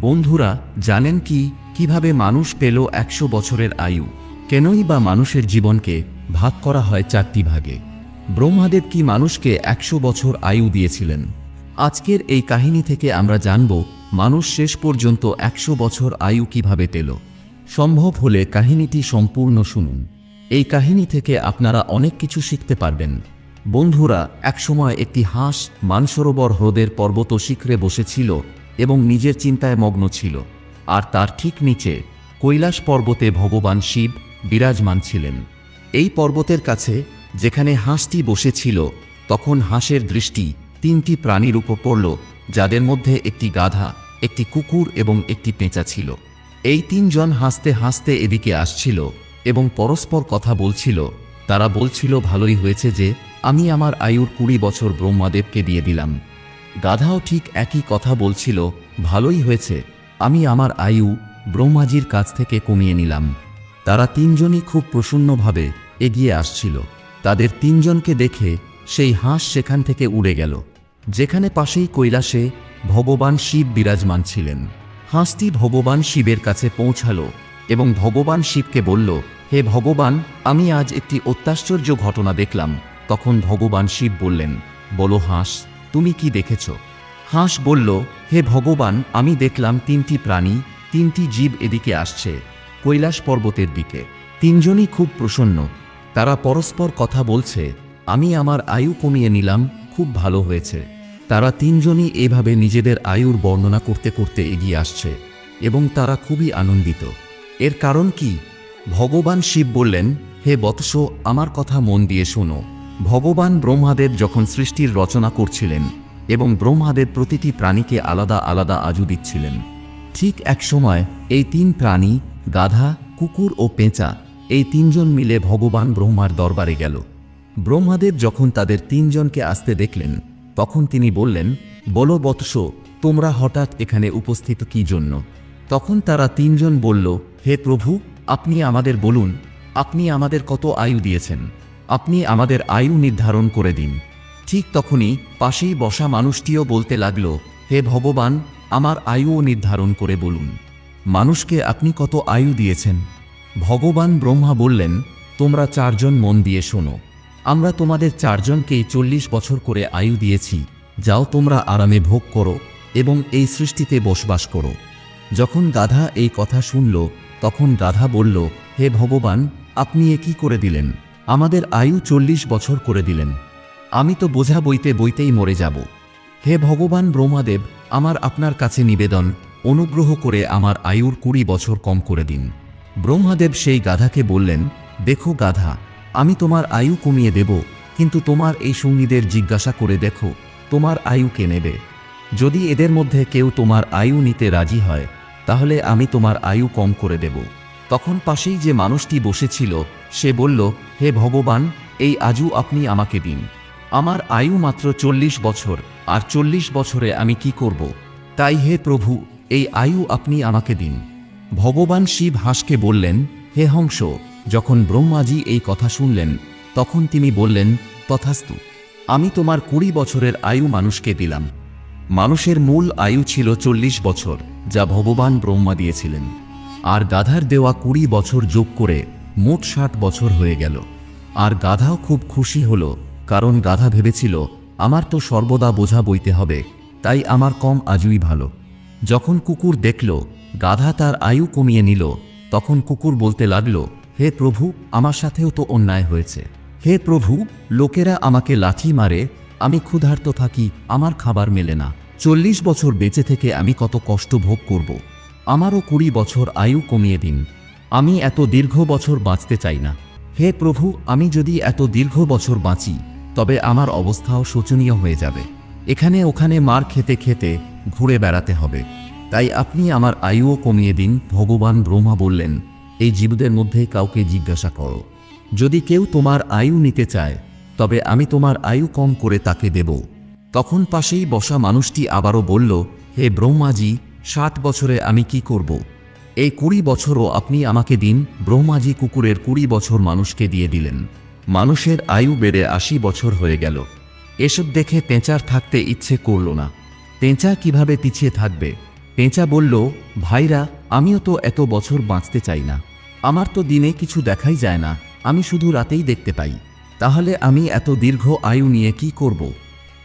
বন্ধুরা, জানেন কি? কীভাবে মানুষ পেল একশো বছরের আয়ু? কেনই বা মানুষের জীবনকে ভাগ করা হয় চারটি ভাগে? ব্রহ্মাদেব কি মানুষকে একশো বছর আয়ু দিয়েছিলেন? আজকের এই কাহিনী থেকে আমরা জানব, মানুষ শেষ পর্যন্ত একশো বছর আয়ু কীভাবে পেল? সম্ভব হলে কাহিনীটি সম্পূর্ণ শুনুন। এই কাহিনী থেকে আপনারা অনেক কিছু শিখতে পারবেন। বন্ধুরা, একসময় একটি হাঁস মানসরোবর হ্রদের পর্বত শিখরে বসেছিল এবং নিজের চিন্তায় মগ্ন ছিল, আর তার ঠিক নিচে কৈলাস পর্বতে ভগবান শিব বিরাজমান ছিলেন। এই পর্বতের কাছে যেখানে হাঁসটি বসেছিল, তখন হাঁসের দৃষ্টি তিনটি প্রাণীর উপর পড়ল, যাদের মধ্যে একটি গাধা, একটি কুকুর এবং একটি পেঁচা ছিল। এই তিনজন হাসতে হাসতে এদিকে আসছিল এবং পরস্পর কথা বলছিল। তারা বলছিল, ভালোই হয়েছে যে আমি আমার আয়ুর কুড়ি বছর ব্রহ্মাদেবকে দিয়ে দিলাম। গাধাও ঠিক একই কথা বলছিল, ভালোই হয়েছে। আমি আমার আয়ু ব্রহ্মাজির কাছ থেকে কমিয়ে নিলাম। তারা তিনজনই খুব প্রসন্নভাবে এগিয়ে আসছিল। তাদের তিনজনকে দেখে সেই হাঁস সেখান থেকে উড়ে গেল। যেখানে পাশেই কৈলাসে ভগবান শিব বিরাজমান ছিলেন। হাঁসটি ভগবান শিবের কাছে পৌঁছালো এবং ভগবান শিবকে বলল, হে ভগবান, আমি আজ একটি অত্যাশ্চর্য ঘটনা দেখলাম। তখন ভগবান শিব বললেন, বলো হাঁস তুমি কি দেখেছ? হাঁস বলল, হে ভগবান, আমি দেখলাম তিনটি প্রাণী, তিনটি জীব এদিকে আসছে, কৈলাস পর্বতের দিকে। তিনজনই খুব প্রসন্ন। তারা পরস্পর কথা বলছে, আমি আমার আয়ু কমিয়ে নিলাম, খুব ভালো হয়েছে। তারা তিনজনই এভাবে নিজেদের আয়ুর বর্ণনা করতে করতে এগিয়ে আসছে, এবং তারা খুবই আনন্দিত। এর কারণ কি? ভগবান শিব বললেন, হে বৎস, আমার কথা মন দিয়ে শোনো। ভগবান ব্রহ্মাদেব যখন সৃষ্টির রচনা করছিলেন এবং ব্রহ্মাদেব প্রতিটি প্রাণীকে আলাদা আলাদা আজু দিচ্ছিলেন, ঠিক এক সময় এই তিন প্রাণী, গাধা, কুকুর ও পেঁচা, এই তিনজন মিলে ভগবান ব্রহ্মার দরবারে গেল। ব্রহ্মাদেব যখন তাদের তিনজনকে আসতে দেখলেন, তখন তিনি বললেন, বলো বৎস, তোমরা হঠাৎ এখানে উপস্থিত কি জন্য? তখন তারা তিনজন বলল, হে প্রভু, আপনি আমাদের বলুন, আপনি আমাদের কত আয়ু দিয়েছেন? আপনি আমাদের আয়ু নির্ধারণ করে দিন। ঠিক তখনই পাশেই বসা মানুষটিও বলতে লাগল, হে ভগবান, আমার আয়ুও নির্ধারণ করে বলুন। মানুষকে আপনি কত আয়ু দিয়েছেন? ভগবান ব্রহ্মা বললেন, তোমরা চারজন মন দিয়ে শোনো। আমরা তোমাদের চারজনকেই চল্লিশ বছর করে আয়ু দিয়েছি। যাও তোমরা আরামে ভোগ করো এবং এই সৃষ্টিতে বসবাস করো। যখন গাধা এই কথা শুনল, তখন গাধা বলল, হে ভগবান, আপনি এ কী করে দিলেন? আমাদের আয়ু চল্লিশ বছর করে দিলেন। আমি তো বোঝা বইতে বইতেই মরে যাব। হে ভগবান ব্রহ্মাদেব, আমার আপনার কাছে নিবেদন, অনুগ্রহ করে আমার আয়ুর কুড়ি বছর কম করে দিন। ব্রহ্মাদেব সেই গাধাকে বললেন, দেখো গাধা, আমি তোমার আয়ু কমিয়ে দেব, কিন্তু তোমার এই সঙ্গীদের জিজ্ঞাসা করে দেখো, তোমার আয়ু কে নেবে? যদি এদের মধ্যে কেউ তোমার আয়ু নিতে রাজি হয়, তাহলে আমি তোমার আয়ু কম করে দেব। তখন পাশেই যে মানুষটি বসেছিল, সে বলল, হে ভগবান, এই আজু আপনি আমাকে দিন। আমার আয়ু মাত্র চল্লিশ বছর, আর চল্লিশ বছরে আমি কি করব? তাই হে প্রভু, এই আয়ু আপনি আমাকে দিন। ভগবান শিব হাঁসকে বললেন, হে হংস, যখন ব্রহ্মাজি এই কথা শুনলেন, তখন তিনি বললেন, তথাস্তু, আমি তোমার কুড়ি বছরের আয়ু মানুষকে দিলাম। মানুষের মূল আয়ু ছিল চল্লিশ বছর, যা ভগবান ব্রহ্মা দিয়েছিলেন। আর গাধার দেওয়া কুড়ি বছর যোগ করে মোট ষাট বছর হয়ে গেল। আর গাধাও খুব খুশি হল, কারণ গাধা ভেবেছিল, আমার তো সর্বদা বোঝা বইতে হবে, তাই আমার কম আজুই ভালো। যখন কুকুর দেখল, গাধা তার আয়ু কমিয়ে নিল, তখন কুকুর বলতে লাগল, হে প্রভু, আমার সাথেও তো অন্যায় হয়েছে। হে প্রভু, লোকেরা আমাকে লাঠি মারে, আমি ক্ষুধার্ত থাকি, আমার খাবার মেলে না। চল্লিশ বছর বেঁচে থেকে আমি কত কষ্ট ভোগ করব। আমারও কুড়ি বছর আয়ু কমিয়ে দিন। আমি এত দীর্ঘ বছর বাঁচতে চাই না। হে প্রভু, আমি যদি এত দীর্ঘ বছর বাঁচি, তবে আমার অবস্থাও শোচনীয় হয়ে যাবে। এখানে ওখানে মার খেতে খেতে ঘুরে বেড়াতে হবে। তাই আপনি আমার আয়ুও কমিয়ে দিন, ভগবান ব্রহ্মা বললেন। এই জীবদের মধ্যে কাউকে জিজ্ঞাসা করো। যদি কেউ তোমার আয়ু নিতে চায়, তবে আমি তোমার আয়ু কম করে তাকে দেব। তখন পাশেই বসা মানুষটি আবারও বলল, হে ব্রহ্মাজি ষাট বছরে আমি কি করব? এই কুড়ি বছরও আপনি আমাকে দিন, ব্রহ্মাজি কুকুরের কুড়ি বছর মানুষকে দিয়ে দিলেন। মানুষের আয়ু বেড়ে আশি বছর হয়ে গেল। এসব দেখে পেঁচার থাকতে ইচ্ছে করল না। পেঁচা কীভাবে পিছিয়ে থাকবে? পেঁচা বলল, ভাইরা, আমিও তো এত বছর বাঁচতে চাই না। আমার তো দিনে কিছু দেখাই যায় না। আমি শুধু রাতেই দেখতে পাই। তাহলে আমি এত দীর্ঘ আয়ু নিয়ে কি করব?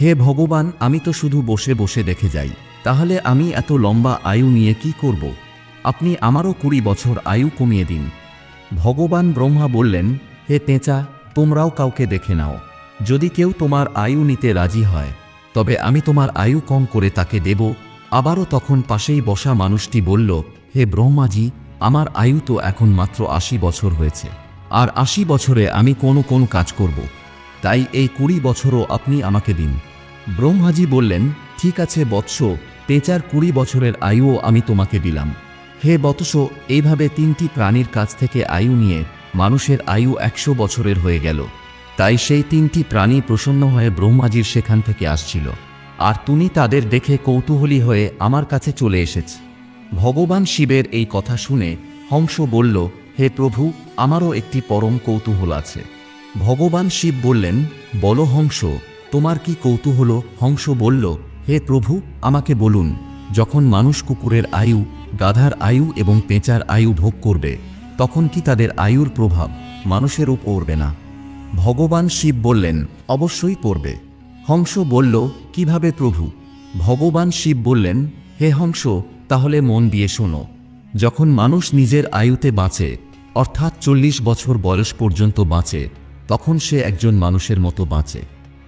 হে ভগবান, আমি তো শুধু বসে বসে দেখে যাই। তাহলে আমি এত লম্বা আয়ু নিয়ে কি করব? আপনি আমারও কুড়ি বছর আয়ু কমিয়ে দিন। ভগবান ব্রহ্মা বললেন, হে পেঁচা, তোমরাও কাউকে দেখে নাও। যদি কেউ তোমার আয়ু নিতে রাজি হয়, তবে আমি তোমার আয়ু কম করে তাকে দেব। আবারও তখন পাশেই বসা মানুষটি বলল, হে ব্রহ্মাজি, আমার আয়ু তো এখন মাত্র আশি বছর হয়েছে। আর আশি বছরে আমি কোনো কোন কাজ করব। তাই এই কুড়ি বছরও আপনি আমাকে দিন। ব্রহ্মাজি বললেন, ঠিক আছে বৎস পেঁচার কুড়ি বছরের আয়ুও আমি তোমাকে দিলাম। হে বৎস, এইভাবে তিনটি প্রাণীর কাছ থেকে আয়ু নিয়ে মানুষের আয়ু একশো বছরের হয়ে গেল। তাই সেই তিনটি প্রাণী প্রসন্ন হয়ে ব্রহ্মাজির সেখান থেকে আসছিল। আর তুমি তাদের দেখে কৌতূহলী হয়ে আমার কাছে চলে এসেছ। ভগবান শিবের এই কথা শুনে হংস বলল, হে প্রভু, আমারও একটি পরম কৌতূহল আছে। ভগবান শিব বললেন, বলো হংস, তোমার কি কৌতূহল? হংস বলল হে প্রভু, আমাকে বলুন, যখন মানুষ কুকুরের আয়ু, গাধার আয়ু এবং পেঁচার আয়ু ভোগ করবে, তখন কি তাদের আয়ুর প্রভাব মানুষের উপর পড়বে না? ভগবান শিব বললেন, অবশ্যই পড়বে। হংস বলল, কীভাবে প্রভু? ভগবান শিব বললেন, হে হংস, তাহলে মন দিয়ে শোনো। যখন মানুষ নিজের আয়ুতে বাঁচে, অর্থাৎ চল্লিশ বছর বয়স পর্যন্ত বাঁচে, তখন সে একজন মানুষের মতো বাঁচে।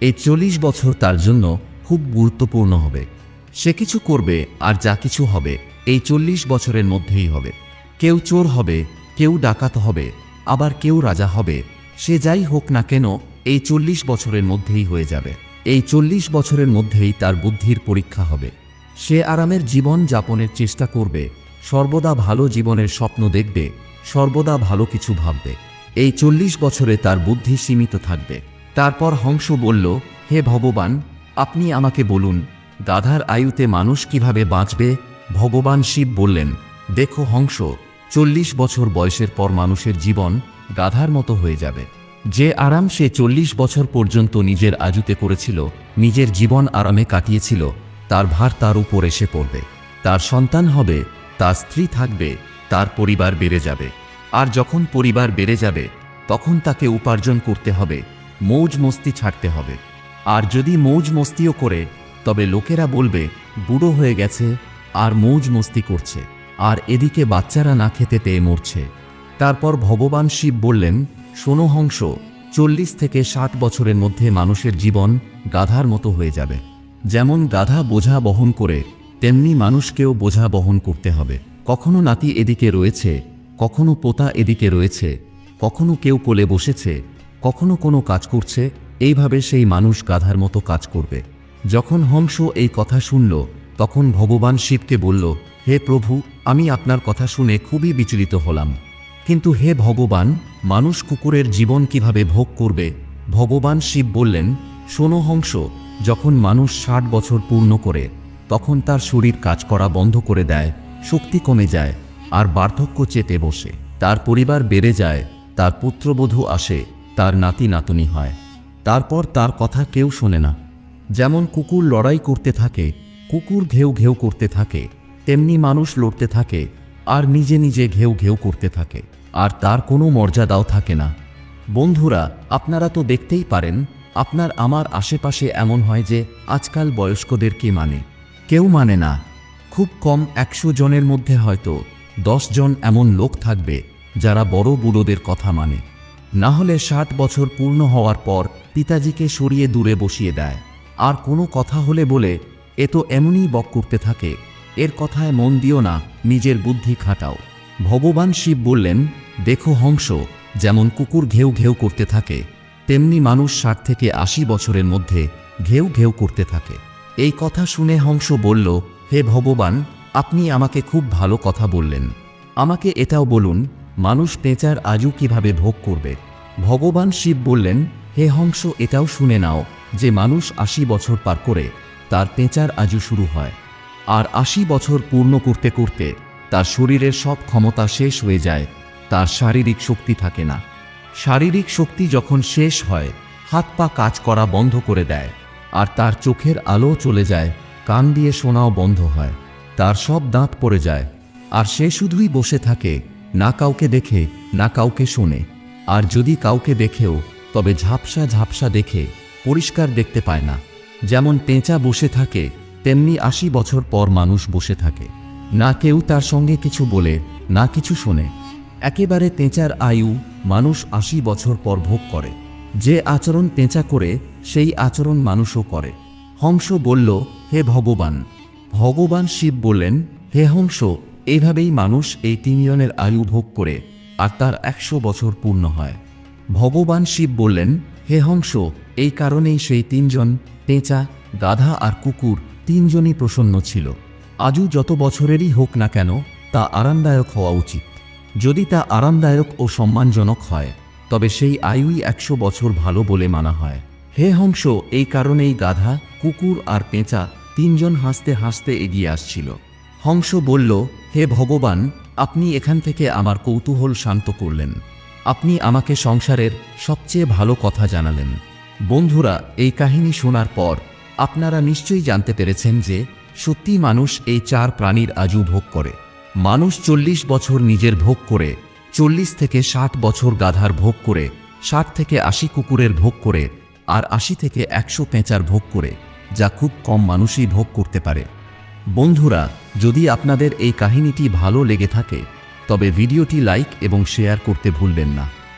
এই চল্লিশ বছর তার জন্য খুব গুরুত্বপূর্ণ হবে। সে কিছু করবে আর যা কিছু হবে, এই চল্লিশ বছরের মধ্যেই হবে। কেউ চোর হবে, কেউ ডাকাত হবে, আবার কেউ রাজা হবে। সে যাই হোক না কেন, এই চল্লিশ বছরের মধ্যেই হয়ে যাবে। এই চল্লিশ বছরের মধ্যেই তার বুদ্ধির পরীক্ষা হবে। সে আরামের জীবন যাপনের চেষ্টা করবে, সর্বদা ভালো জীবনের স্বপ্ন দেখবে, সর্বদা ভালো কিছু ভাববে। এই চল্লিশ বছরে তার বুদ্ধি সীমিত থাকবে। তারপর হংস বলল, হে ভগবান আপনি আমাকে বলুন গাধার আয়ুতে মানুষ কীভাবে বাঁচবে? ভগবান শিব বললেন, দেখো হংস, চল্লিশ বছর বয়সের পর মানুষের জীবন গাধার মতো হয়ে যাবে। যে আরাম সে চল্লিশ বছর পর্যন্ত নিজের আজুতে করেছিল, নিজের জীবন আরামে কাটিয়েছিল, তার ভার তার উপর এসে পড়বে। তার সন্তান হবে, তার স্ত্রী থাকবে, তার পরিবার বেড়ে যাবে। আর যখন পরিবার বেড়ে যাবে, তখন তাকে উপার্জন করতে হবে, মৌজ মস্তি ছাড়তে হবে। আর যদি মৌজ মস্তিও করে, তবে লোকেরা বলবে, বুড়ো হয়ে গেছে, আর মৌজ মস্তি করছে, আর এদিকে বাচ্চারা না খেতে পেয়ে মরছে। তারপর ভগবান শিব বললেন, শোনো হংস, চল্লিশ থেকে ষাট বছরের মধ্যে মানুষের জীবন গাধার মতো হয়ে যাবে। যেমন গাধা বোঝা বহন করে, তেমনি মানুষকেও বোঝা বহন করতে হবে। কখনো নাতি এদিকে রয়েছে, কখনো পোতা এদিকে রয়েছে, কখনো কেউ কোলে বসেছে, কখনো কোনো কাজ করছে এইভাবে সেই মানুষ গাধার মতো কাজ করবে। যখন হংস এই কথা শুনল, তখন ভগবান শিবকে বলল, হে প্রভু, আমি আপনার কথা শুনে খুবই বিচলিত হলাম। কিন্তু হে ভগবান, মানুষ কুকুরের জীবন কীভাবে ভোগ করবে? ভগবান শিব বললেন, শোনো হংস, যখন মানুষ ষাট বছর পূর্ণ করে, তখন তার শরীর কাজ করা বন্ধ করে দেয়, শক্তি কমে যায়, আর বার্ধক্য চেতে বসে। তার পরিবার বেড়ে যায়, তার পুত্রবধূ আসে, তার নাতি নাতনি হয়। তারপর তার কথা কেউ শোনে না। যেমন কুকুর লড়াই করতে থাকে, কুকুর ঘেউ ঘেউ করতে থাকে, তেমনি মানুষ লড়তে থাকে, আর নিজে নিজে ঘেউ ঘেউ করতে থাকে, আর তার কোনো মর্যাদাও থাকে না। বন্ধুরা, আপনারা তো দেখতেই পারেন, আপনার আমার আশেপাশে এমন হয় যে আজকাল বয়স্কদের কে মানে? কেউ মানে না। খুব কম একশো জনের মধ্যে হয়তো দশ জন এমন লোক থাকবে যারা বড় বুড়োদের কথা মানে। না হলে ষাট বছর পূর্ণ হওয়ার পর পিতাজিকে সরিয়ে দূরে বসিয়ে দেয়। আর কোনো কথা হলে বলে, এ তো এমনই বক করতে থাকে। এর কথায় মন দিও না, নিজের বুদ্ধি খাটাও। ভগবান শিব বললেন, দেখো হংস, যেমন কুকুর ঘেউ ঘেউ করতে থাকে, তেমনি মানুষ ষাট থেকে আশি বছরের মধ্যে ঘেউ ঘেউ করতে থাকে। এই কথা শুনে হংস বলল, হে ভগবান, আপনি আমাকে খুব ভালো কথা বললেন। আমাকে এটাও বলুন মানুষ পেঁচার আজু কীভাবে ভোগ করবে? ভগবান শিব বললেন, হে হংস, এটাও শুনে নাও যে মানুষ আশি বছর পার করে তার পেঁচার আজু শুরু হয়। আর আশি বছর পূর্ণ করতে করতে তার শরীরের সব ক্ষমতা শেষ হয়ে যায়, তার শারীরিক শক্তি থাকে না। শারীরিক শক্তি যখন শেষ হয়, হাত পা কাজ করা বন্ধ করে দেয়, আর তার চোখের আলো চলে যায়, কান দিয়ে শোনাও বন্ধ হয়, তার সব দাঁত পড়ে যায়, আর সে শুধুই বসে থাকে না কাউকে দেখে, না কাউকে শোনে। আর যদি কাউকে দেখেও, তবে ঝাপসা ঝাপসা দেখে, পরিষ্কার দেখতে পায় না। যেমন পেঁচা বসে থাকে, তেমনি আশি বছর পর মানুষ বসে থাকে। না কেউ তার সঙ্গে কিছু বলে, না কিছু শোনে। একেবারে তেঁচার আয়ু মানুষ আশি বছর পর ভোগ করে। যে আচরণ তেঁচা করে, সেই আচরণ মানুষও করে। হংস বলল, হে ভগবান। ভগবান শিব বললেন, হে হংস এইভাবেই মানুষ এই তিনজনের আয়ু ভোগ করে আর তার একশো বছর পূর্ণ হয়। ভগবান শিব বললেন, হে হংস, এই কারণেই সেই তিনজন পেঁচা, গাধা আর কুকুর তিনজনই প্রসন্ন ছিল। আজও যত বছরেরই হোক না কেন তা আরামদায়ক হওয়া উচিত। যদি তা আরামদায়ক ও সম্মানজনক হয়, তবে সেই আয়ুই একশো বছর ভালো বলে মানা হয়। হে হংস, এই কারণেই গাধা, কুকুর আর পেঁচা তিনজন হাসতে হাসতে এগিয়ে আসছিল। হংস বলল, হে ভগবান, আপনি এখান থেকে আমার কৌতূহল শান্ত করলেন। আপনি আমাকে সংসারের সবচেয়ে ভালো কথা জানালেন। বন্ধুরা, এই কাহিনী শোনার পর আপনারা নিশ্চয়ই জানতে পেরেছেন যে সত্যি মানুষ এই চার প্রাণীর আজু ভোগ করে। মানুষ চল্লিশ বছর নিজের ভোগ করে, চল্লিশ থেকে ষাট বছর গাধার ভোগ করে, ষাট থেকে আশি কুকুরের ভোগ করে, আর আশি থেকে একশো পেঁচার ভোগ করে, যা খুব কম মানুষই ভোগ করতে পারে। বন্ধুরা, যদি আপনাদের এই কাহিনীটি ভালো লেগে থাকে, তবে ভিডিওটি লাইক এবং শেয়ার করতে ভুলবেন না।